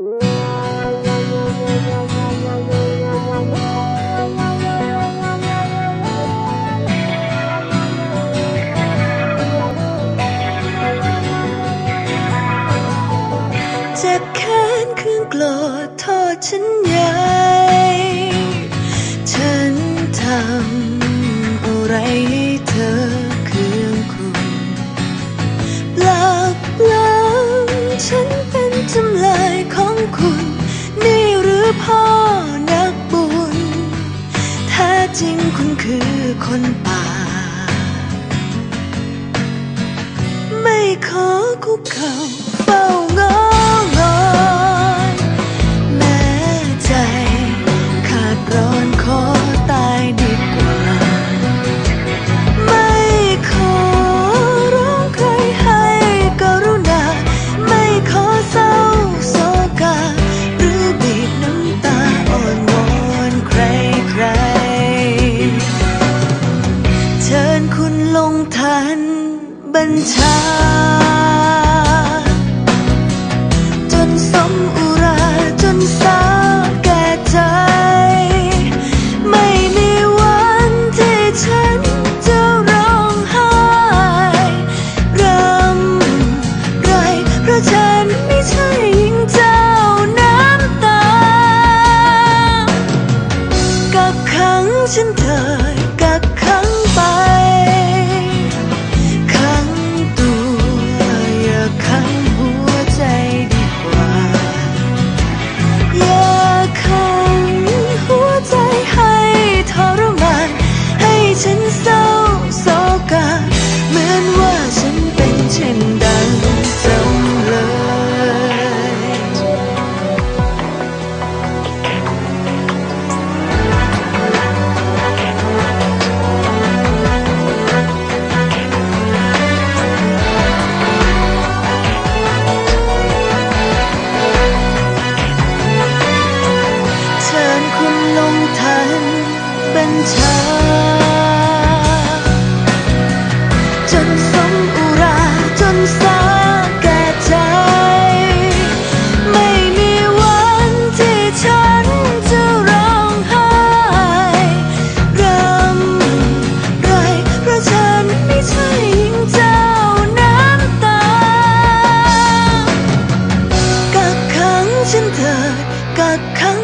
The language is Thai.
เจ็บแค้นเครื่องโกรธโทษฉันใหญ่ ขอคุกเข่าเฝ้างองอนแม้ใจขาดร้อนขอตายดีกว่า ไม่ขอร้องใครให้กรุณา ไม่ขอเศร้าโศกา หรือบีบน้ำตาอ่อนวอนใครใครเชิญคุณลงทันบัญชา ขัง บัญชาจนสมอุรา จนสาแก่ใจ ไม่มีวันที่ฉันจะร้องไห้รำไรเพราะฉันไม่ใช่หญิงเจ้าน้ำตา กักขังฉันเถิดกักขัง